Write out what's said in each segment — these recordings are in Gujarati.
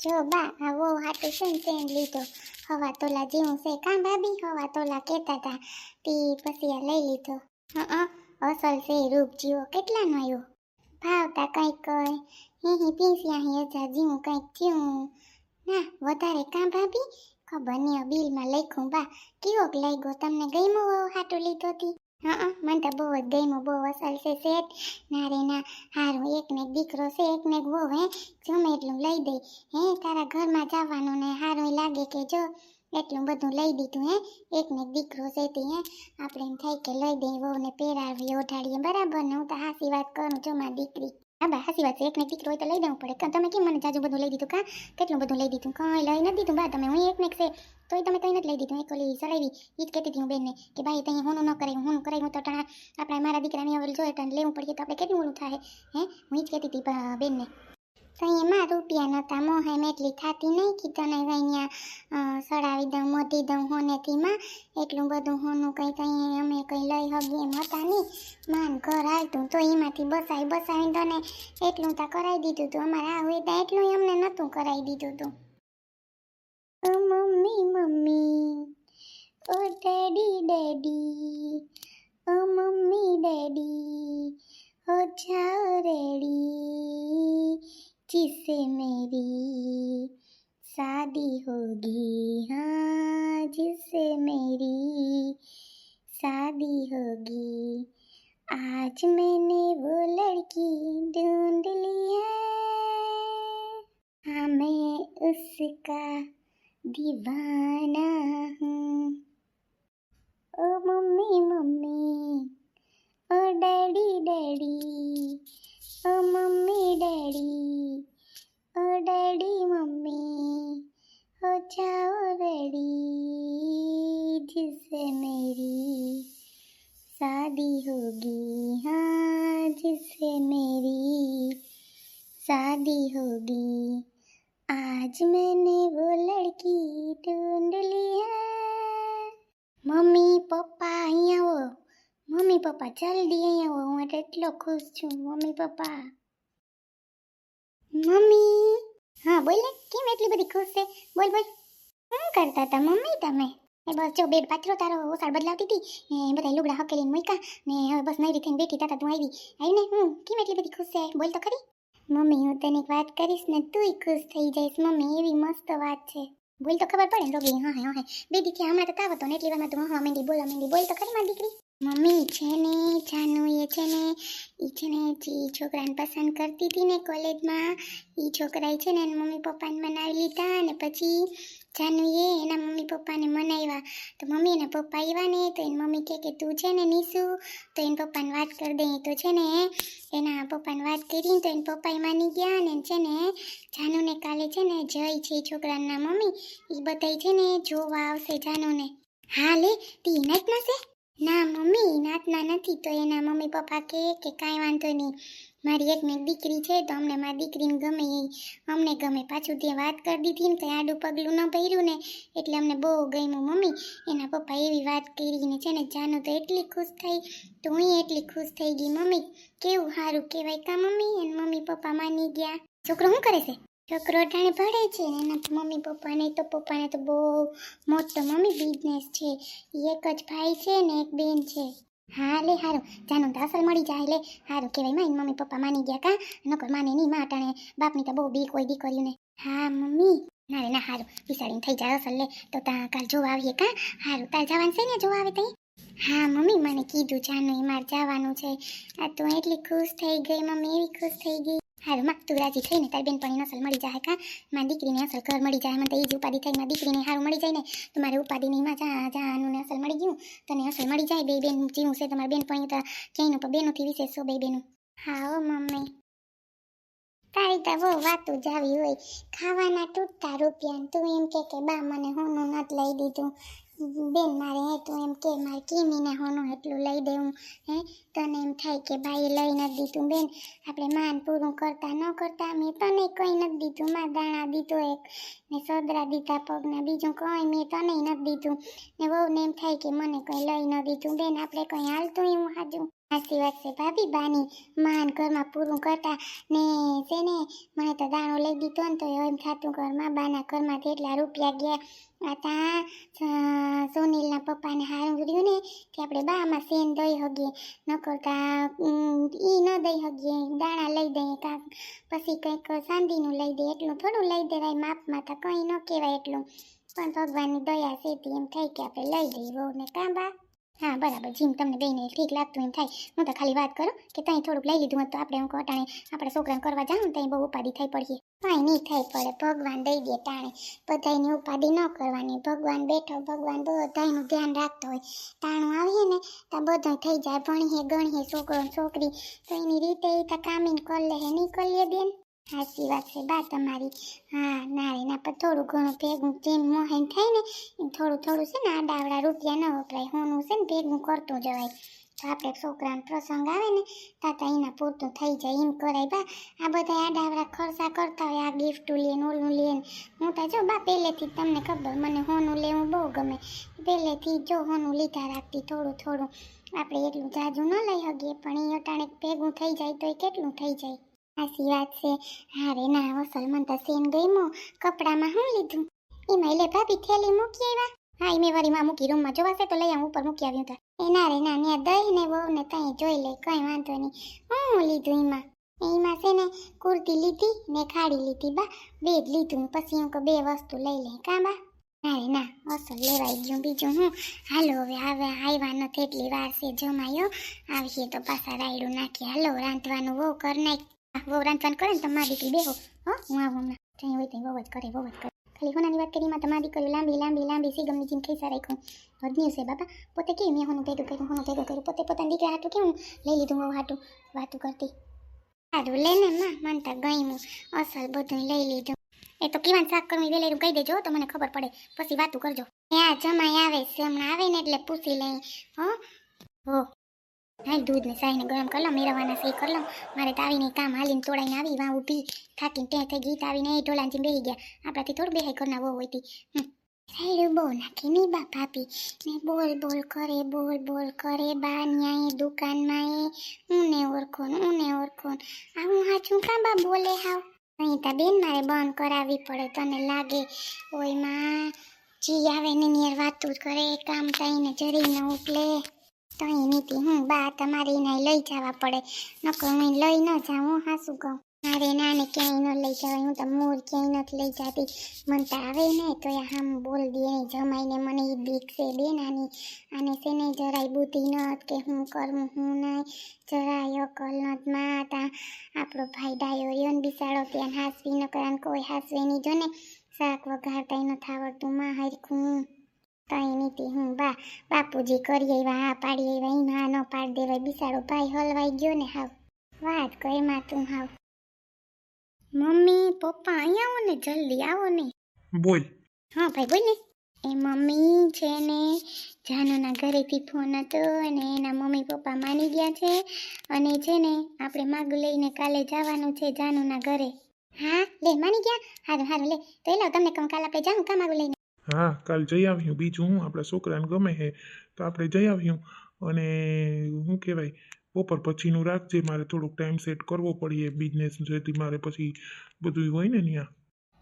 જો બા, આ વો હાટું છે ને તેન લીધો. હવા તોલા જેવું છે. કાં ભાભી? હવા તોલા કહેતા હતા તી પછી આ લઈ લીધો. હં અસલ છે રૂપ જીવો. કેટલાનો આવ્યો ભાવતા કંઈક હી હી પીસ્યા હી હજાર જીવું કંઈક થયું. ના, વધારે કાં ભાભી? ખબર નહીં બિલમાં લખ્યું. બા, કેવોક લાગ્યો? તમને ગમ્યો હાટું લીધો તી હા મને તો બહુ જ ગમ્યો, બહુ અસલ છે શેઠ. નારીના હારું એક ને એક દીકરો છે એક ને એક વહુ, હે. જમે એટલું લઈ દઈ હે. તારા ઘરમાં જવાનું ને હારું લાગે કે જો, એટલું બધું લઈ દીધું, હે. એક ને એક દીકરો છે તે, હે. આપણે એમ થાય કે લઈ દઈ વહુને પહેરાવી, ઓઢાડીએ, બરાબર ને? હું તો હાસી વાત કરું છું, મારી દીકરી. હા, બા, હાસી વાત છે. એકને એક દીકરો હોય તો લઈ દેવું પડે. તમે કેમ મને જાજુ બધું લઈ દીધું, કાં? કેટલું બધું લઈ દીધું? કાંઈ લઈ નથી દીધું, બા, તમે, હું એકને એક છે. તોય તમે કંઈ નથી લઈ દીધું. એક ઓલી સરાવી એ જ કહેતી હતી હું બેનને કે ભાઈ ત્યાં હું ન કરાયું હોનું કરાયું તો ટાણા આપણે મારા દીકરાને હવે જોઈએ તો લેવું પડીએ તો આપણે કેટલું ઓલું થાય હે? હું જ કહેતી હતી બેનને. કઈ એમાં રૂપિયા નહોતા મોહે એટલી થતી નહીં કે તને અહીંયા સડાવી દઉં મોટી દઉં હોનેથી માં એટલું બધું હોનું કંઈ કંઈ અમે કંઈ લઈ હગી એમ હતા નહીં. માન ઘર આવતું તો એમાંથી બસાવી બસાવી તને એટલું તો કરાવી દીધું હતું અમારે આ હોય એટલું અમને નહોતું કરાવી દીધું હતું મમ્મી મમ્મી ઓ ડેડી ડેડી ઓ મમ્મી ડેડી हो जाओ रेडी जिससे मेरी शादी होगी हाँ મમ્મી, પપ્પા અહીંયા આવો. મમ્મી, પપ્પા, જલ્દી અહીંયા આવો. હું એટલે ખુશ છું. મમ્મી, પપ્પા. મમ્મી. હા, બોલ ને. કેમ એટલી બધી ખુશ છે? બોલ બોલ. શું કરતા હતા મમ્મી તમે? એ બસ જો, બેડ પાથરો તારો ઓસાળ બદલાવતી હતી. ને બધા લુગડા હકેલીને મૂક્યા. ને હવે બસ નરી થઈને બેઠી. તાતા તું આવી. આવી ને? હું? કેમ એટલી બધી ખુશ છે? બોલ તો ખરી. મમ્મી, હું તને એક વાત કરીશ ને તુંય ખુશ થઈ જઈશ. મમ્મી, એવી મસ્ત વાત છે. બોલ તો ખબર પડે રોગી, હા હા હા. બે દીથી હમણાં તો તાવ હતો ને, એટલી વારમાં તું હા મેંદી, બોલા મેંદી. બોલ તો ખરી મારી દીકરી. મમ્મી છે ને જાનુ એ છે ને એ છે ને, જે, છોકરાને પસંદ કરતી હતી ને કોલેજમાં. એ છોકરાએ છે ને મમ્મી પપ્પાને મનાવી લીધા અને પછી જાનુએ એના મમ્મી પપ્પાને મનાવ્યા. તો મમ્મી એના પપ્પા આવ્યા ને, તો એની મમ્મી કહે કે, તું છે ને નીસુ? તો એના પપ્પાને વાત કરી દે તો છે ને, એના પપ્પાને વાત કરી તો એના પપ્પાએ માની ગયા અને છે ને, જાનુને કાલે છે ને જય છે છોકરાના મમ્મી. એ બધાય છે ને જોવા આવશે જાનુને. હા લે, તી નાતના છે? ના મમ્મી નાતના નથી. તો એના મમ્મી પપ્પા કહે કે, કાંઈ વાંધો નહીં. મારી એક ને દીકરી છે તો અમને મારી દીકરીને ગમે એ. અમને ગમે પાછું તે વાત કરી દીધી ને કંઈ આડું પગલું ન ભર્યું ને. એટલે અમને બહુ ગમ્યું મમ્મી. એના પપ્પા એવી વાત કરીને છે ને જાનો તો એટલી ખુશ થઈ. તો હું એટલી ખુશ થઈ ગઈ મમ્મી. કેવું સારું કહેવાય કા મમ્મી? અને મમ્મી પપ્પા માની ગયા. છોકરો શું કરે છે? છોકરો ટાણે ભણે છે એના મમ્મી પપ્પાને તો પપ્પાને તો બહુ મોટો મમ્મી બિઝનેસ છે. એક જ ભાઈ છે ને એક બેન છે. હા, લે, હારું. જાનું તો અસલ મળી જાય, લે. હારું કહેવાયમાં મમ્મી પપ્પા માની ગયા કા? નકર માને નહીં માં અટાણે બાપની તો બહુ બીક હોય દીકરીઓને. હા, મમ્મી. ના રે ના, હારું. બિસાડીને થઈ જાય અસલ, લે. તો તા કાલ જોવા આવીએ કા? હારું, તાર જવાનું છે ને જોવા આવે તઈ? હા, મમ્મી, મને કીધું જાનું એ મારે જવાનું છે. આ તો એટલી ખુશ થઈ ગઈ, મમ્મી, એવી ખુશ થઈ ગઈ. હારું તું રાજી થઈને તારી બેનપણીને અસલ મળી જાય કા મારી દીકરીને અસલ ઘર મળી જાય, મને તો એ જ ઉપાધિ થઈ મારી દીકરીને હારું મળી જાય ને, તો મારે ઉપાધિની માં જા જાનું અસલ મળી ગયું, તને અસલ મળી જાય, બે બેન જીવું છે તમારી બેનપણી તો ક્યાંયનું, પણ બેનોથી વિશેષ છો, બે બેનું. હા હો મમ્મી. તારી તો બહુ વાતું જ આવી હોય, ખાવાના તૂટતા રૂપિયા તું એમ કે કે, બા, મને હોનું નથી લઈ દીધું. બેન, મારે હે તું એમ કે, મારે કિમીને હોનું એટલું લઈ દેવું હે. તને એમ થાય કે ભાઈ લઈ નથી દીધું. બેન, આપણે માન પૂરું કરતા ન કરતા મેં તને કંઈ નથી દીધું. માં દાણા દીધો એક, ને સદરા દીધા પગના, બીજું કંઈ મેં તને નથી દીધું. ને વહુને એમ થાય કે મને કંઈ લઈ ન દીધું. બેન, આપણે કંઈ હાલતું એવું હાજું? સાચી વાત છે ભાભી બાની માન ઘરમાં પૂરું કરતા ને છે ને મને તો દાણો લઈ દીધો ને તો એમ થતું ઘરમાં બાના ઘરમાં જેટલા રૂપિયા ગયા આ તા અ, સુનિલના પપ્પાને હારું રહ્યું ને કે આપણે બામાં સેન દઈ હગીએ. ન કરતા એ ન દઈ હગીએ દાણા લઈ દઈએ કાંક. પછી કંઈક ચાંદીનું લઈ દે એટલું થોડું લઈ દેવાય માપમાં તો કંઈ ન કહેવાય એટલું. પણ ભગવાનની દયા છે એમ થઈ કે આપણે લઈ દઈએ વહુને. કાં બા? હા, બરાબર. જીમ તમને બેને ઠીક લાગતું એમ થાય. હું તો ખાલી વાત કરું કે ત્યાં થોડુંક લઈ લીધું હોત તો આપણે હું કહો આપણે છોકરાને કરવા જાઉં ત્યાં બહુ ઉપાધિ થઈ પડીએ. કાંઈ નહીં થઈ પડે. ભગવાન દઈ દે ટાણે. બધાયની ઉપાધિ ન કરવાની. ભગવાન બેઠો, ભગવાન બધાનું ધ્યાન રાખતો હોય. ટાણું આવીએ ને તો બધું થઈ જાય. ભણીએ, ગણીએ, છોકરો છોકરી. તો એની રીતે એ તો કામીને કર લે નહીં કરી બેન. સાચી વાત છે. બા, તમારી, હા ના પર થોડું ઘણું ભેગું જેમ મોહેન થાય ને થોડું થોડું છે ને આડાવડા રૂપિયા ન વપરાય. હોનું છે ને, ભેગું કરતું જવાય તો આપણે છોકરાનો પ્રસંગ આવે ને, તાતા એના પૂરતું થઈ જાય, એમ કરાય. બા, આ બધા આડાવડા ખર્ચા કરતા હોય, આ ગિફ્ટ લે ને, ઓલું લે ને. હું તો જો, બા, પહેલેથી તમને ખબર, મને હોનું લેવું બહુ ગમે. પહેલેથી જો હોનું લીધા રાખતી થોડું થોડું. આપણે એટલું જાજુ ન લઈ શકીએ પણ એ અટાણે ભેગું થઈ જાય તો એ કેટલું થઈ જાય? સાચી વાત છે. હારે ના આવો મને તો સેન મો કપડામાં હું લીધું? એમાં લે ભાભી થેલી મૂકી આવ્યા હા, એમે વારીમાં મૂકી રૂમમાં જોવાશે તો લઈ આવું, ઉપર મૂકી આવ્યું તા. એ ના રે, ના ત્યાં દહીં ને બહુ ને ત્યાં જોઈ લે, કંઈ વાંધો નહીં. હું લીધું એમાં? એમાં છે ને, કુર્તી લીધી ને ખાડી લીધી બા બે જ લીધું. પછી હું કે બે વસ્તુ લઈ લે, કાં બા? ના રે, ના, અસલ લેવાઈ ગયું બીજું હું. હાલો હવે હવે આવ્યા નથી, એટલી વાર છે, જમાયો. આવશે તો પાછા રાયડું નાખીએ. હાલો, રાંધવાનું બહુ કર નાખ. બહુ રાંધવાનું કરે દીકરી હો, હું આવું હમણાં. કરે જ કરે. ખાલી હોનાની વાત કરીમાં તમારી દીકરીઓ લાંબી લાંબી લાંબી ગમની જીમ ખીસા રાખ્યું. બાપા. પોતે કેમ મેં હોનું ભેગું કર્યું, હોનું ભેગું કર્યું? પોતે પોતાની દીકરા હાટું કેવું લઈ લીધું બહુ હાટું? વાતું કરતી. સારું લે ને માં મને તો ગમ્યું. અસલ બધું લઈ લીધું. એ તો કીવાન શાક કરવું વેલેરું કહી દેજો તો મને ખબર પડે. પછી વાતું કરજો. ત્યાં જમાઈ આવે છે, હમણાં આવે ને એટલે પૂછી લઈ. હો? હો. હા દૂધ ને સાહીને ગરમ કરી લઉં મેળવવાના સહી કરી લઉં. મારે તાવીને કામ હાલીને તોડાઈને આવી, વાં ઊભી થાકીને ત્યાં થઈ ગીત આવીને એ ઢોલાંચી બેહી ગયા. આપણાથી થોડું બેહાઈ કરના બહુ હોય સાઈડ બહુ નાખી નહીં બા ભાભી. ને બોલ બોલ કરે, બોલ બોલ કરે, બા ન્યાય દુકાનમાં એ. હું ને ઓળખો ને હું ને ઓળખો ને આ હું હાચું કાં બા બોલે હાવ? અહીં તા બેન મારે બંધ કરાવવી પડે, તને લાગે ઓયમાં. જી આવે ને નિયર વાતું કરે, કામ થઈને જરી ન ઉપલે. તો અહીં હું બા તમારે એને લઈ જવા પડે. નકર હું લઈ ન જાઉં, હું હાસું કહું. મારે નાને ક્યાંય ન લઈ જવાય, હું તો મોર ક્યાંય નથી લઈ જતી. મન તો આવે ને તો એ આમ બોલ દે ને, જમાઈને મને એ બીક છે, બે નાની. આને છે જરાય બુદ્ધિ નત કે હું કરું, હું નહીં. જરાય અકલ નત માતા. આપણો ભાઈ ડાયો રહ્યો ને બિસાડો ત્યાં, હાસવી ન કરાને કોઈ હાસવી નહીં જો ને. શાક વઘારતા નથી આવડતું, માં હરખું. કઈ નીતિ હું બા બાપુજી કરી આવ્યા હા પાડી આવ્યા એમાં ન પાડી દેવાય બિસાડો ભાઈ હલવાઈ ગયો ને હાવ. વાત કઈ માં તું હાવ. મમ્મી પપ્પા અહીંયા આવો ને જલ્દી આવો ને. બોલ. હા ભાઈ બોલ ને. એ મમ્મી છે ને જાનુના ઘરેથી ફોન હતો અને એના મમ્મી પપ્પા માની ગયા છે અને છે ને આપણે માગ લઈને કાલે જવાનું છે જાનુના ઘરે. હા લે માની ગયા? હારું હારું લે. તો એ લાવ તમને કહું કાલે આપણે જાઉં કા માગું લઈને? હા કાલ જઈ આવ્યું. બીજું હું આપણા છોકરાને ગમે હે તો આપણે જઈ આવ્યું. અને શું કહેવાય બપોર પછીનું રાખજે મારે થોડુંક ટાઈમ સેટ કરવો પડીએ બિઝનેસ જેથી મારે પછી બધું હોય ને ત્યાં.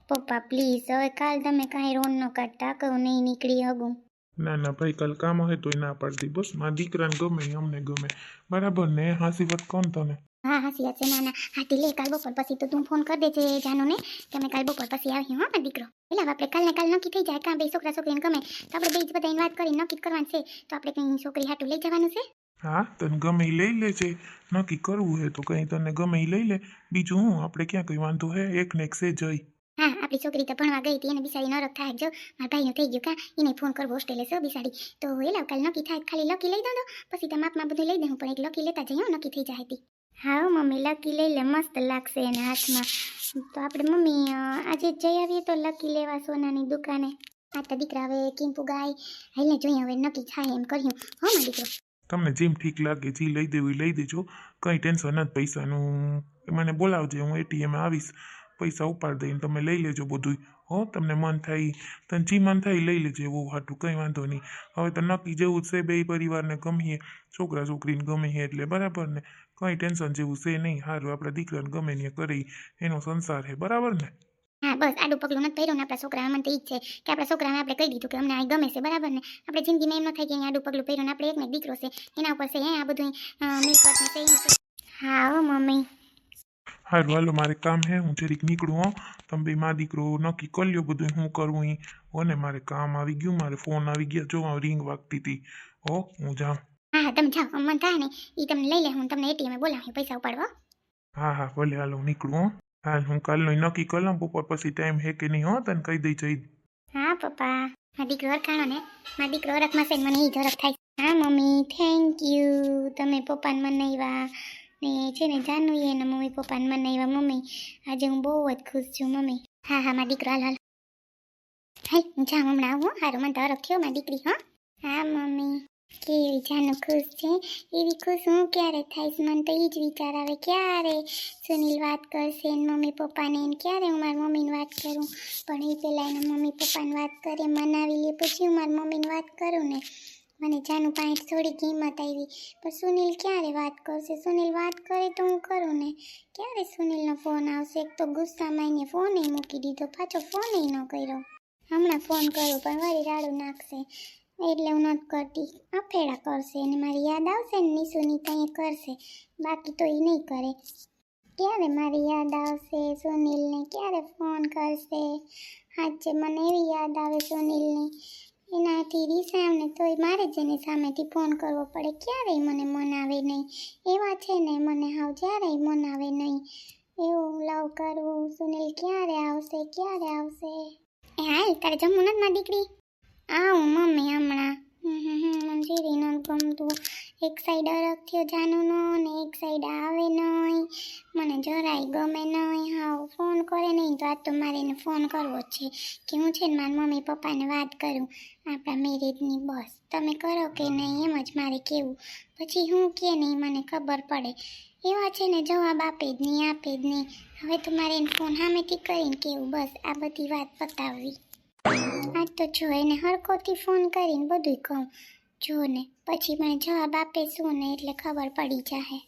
પપ્પા પ્લીઝ હવે કાલ તમે કાંઈ રોન ન કાઢતા કહું નહીં નીકળી હગું ના ના ભાઈ કાલ કામ હોય તોય ના પાડતી. બસ મારા દીકરાને ગમે અમને ગમે. બરાબર ને હાસી વાત કોણ તને? હા હા સિયા છે ના ના. હાથી લે કાલ બપોર પછી તો તું ફોન કરી દેજે જાનુને કે અમે કાલ બપોર પછી આવી હા દીકરો. એટલે આપણે કાલને કાલ નક્કી થઈ જાય કાં બે છોકરા છોકરીને ગમે. તો આપણે બે જ બધાની વાત કરી નક્કી કરવાનું છે. તો આપણે કંઈ છોકરી હાટું લઈ જવાનું છે? હા તને ગમે એ લઈ લેજે. નક્કી કરવું હે તો કંઈ તને ગમે એ લઈ લે. બીજું હું આપણે ક્યાં કંઈ વાંધો હે? એક ને એક છે જઈ હા આપણી છોકરી તો ભણવા ગઈ હતી એને બિસાડી નરક થાય જો. મારા ભાઈનું થઈ ગયું કા એને ફોન કરવો હોસ્ટેલે છે બિસાડી. તો એ લાવ કાલ નક્કી થાય ખાલી લકી લઈ દો પછી તમે માપમાં બધું લઈ દઉં પણ એક લકી લેતા જઈએ નક્કી થઈ જાય હતી. હા મમ્મી, લકી લઈ લે, મસ્ત લાગશે એને હાથમાં. તો આપણે, મમ્મી આજે જઈ આવીએ તો લકી લેવા સોનાની દુકાને. આ તો દીકરા હવે કિંપુ ગાય. હાલને જોઈએ હવે નક્કી થાય એમ કર્યું. હો મારો દીકરો. તમને જેમ ઠીક લાગે, જે લઈ દેવું લઈ દેજો. કંઈ ટેન્શન નથી, પૈસાનું મને બોલાવજે, હું એટીએમ આવીશ. પૈસા ઉપાડ દઈને તમે લઈ લેજો બધું હો, તમને મન થાય. તને જી મન થાય લઈ લેજો, એવું હાટું કંઈ વાંધો નહીં. હવે તો નક્કી જેવું છે, બે પરિવારને ગમીએ. છોકરા છોકરીને ગમે છે એટલે બરાબર ને. કંઈ ટેન્શન જેવું છે નહીં. સારું આપણા દીકરાને ગમે ને કરી એનો સંસાર છે. બરાબર ને? હા બસ આડું પગલું નથી પહેર્યું ને આપણા છોકરા મને તો ઈ છે કે આપણા છોકરાને આપણે કહી દીધું કે અમને આ ગમે છે. બરાબર ને? આપણે જિંદગીમાં એમ ન થાય કે આડું પગલું પહેર્યું ને આપણે એક દીકરો છે. એના ઉપર છે આ બધું મિલકત ને છે હા હો મમ્મી. હારું હાલો મારે કામ હે હું જરીક નીકળું હો. તમે બે મા દીકરો નક્કી કરી લ્યો બધું હું કરવું ઈ. ઓને મારે કામ આવી ગયું મારે ફોન આવી ગયા. જો રિંગ વાગતી હતી. હો હું જાઉં. હા હા તમે જાઓ મન થાય ને. એ તમને લઈ લે હું તમને એટીએમ બોલાવી પૈસા ઉપાડવા. હા હા ભલે હાલ હું નીકળું હો. હાલ હું કાલનું નક્કી કરી લઉં બપોર પછી ટાઈમ હે કે નહીં હો તને કહી દઈ જઈ. હા પપ્પા. મારો દીકરો હરખાણો ને. મારો દીકરો હરખમાં છે મને એ જ થાય હા મમ્મી થેન્ક યુ તમે પપ્પાને મનાવ્યા. ને છે ને જાનું એના મમ્મી પપ્પાને મનાવ્યા. મમ્મી આજે હું બહુ જ ખુશ છું મમ્મી. હા હા મારા દીકરો હાલ હાલ. હાય હું જા હમણાં આવું હો. હારું મને તો હરખ થયો મારી દીકરી હા. હા મમ્મી. કેવી જાનું ખુશ છે, એવી ખુશ હું ક્યારે થઈશ? મને તો એ જ વિચાર આવે, ક્યારે સુનિલ વાત કરશે એને મમ્મી પપ્પાને એને ક્યારે હું મારી મમ્મીને વાત કરું? પણ એ પહેલાં એના મમ્મી પપ્પાને વાત કરે, મનાવી લે, પછી હું મારી મમ્મીને વાત કરું ને? મને જાનું પાંચ થોડી કિંમત આવી. પણ સુનિલ ક્યારે વાત કરશે? સુનિલ વાત કરે તો હું કરું ને? ક્યારે સુનિલનો ફોન આવશે? એક તો ગુસ્સામાં એને ફોને મૂકી દીધો, પાછો ફોને ન કર્યો. હમણાં ફોન કર્યો, પણ વળી રાડું નાખશે. એટલે હું નથી કરતી. અફેડા કરશે અને મારી યાદ આવશે ને નિશુની એ કરશે. બાકી તો એ નહીં કરે. ક્યારે મારી યાદ આવશે સુનિલને ક્યારે ફોન કરશે? આજે મને એવી યાદ આવે સુનિલને એનાથી રીસામને તોય મારે જ એને સામેથી ફોન કરવો પડે. ક્યારેય મને મનાવે નહીં. એવા છે ને મને હાવ જ્યારે મનાવે નહીં. એવું લવ કરવું. સુનિલ ક્યારે આવશે? ક્યારે આવશે? એ હાલ તારે જમવું નથી મારી દીકરી? આવું મમ્મી હમણાં. હમ હમ હમ, મને ગમતું. એક સાઈડ અરગ થયો જાનુનો ને એક સાઈડ આવે નહીં. મને જરાય ગમે નહીં. હાવ ફોન કરે નહીં તો આજ તો મારે એને ફોન કરવો જ છે કે હું છે ને મારા મમ્મી પપ્પાને વાત કરું. આપણા મેરેજની બસ. તમે કરો કે નહીં એમ જ મારે કેવું. પછી હું કે નહીં મને ખબર પડે. એવા છે ને જવાબ આપે જ નહીં આપે જ નહીં. હવે તો મારે એને ફોન સામેથી કરીને કેવું બસ આ બધી વાત પતાવવી. આજ તો જો એને હરકોથી ફોન કરીને બધું કહું. જો ને, પછી મને જવાબ આપે, શું ને, એટલે ખબર પડી જાહે.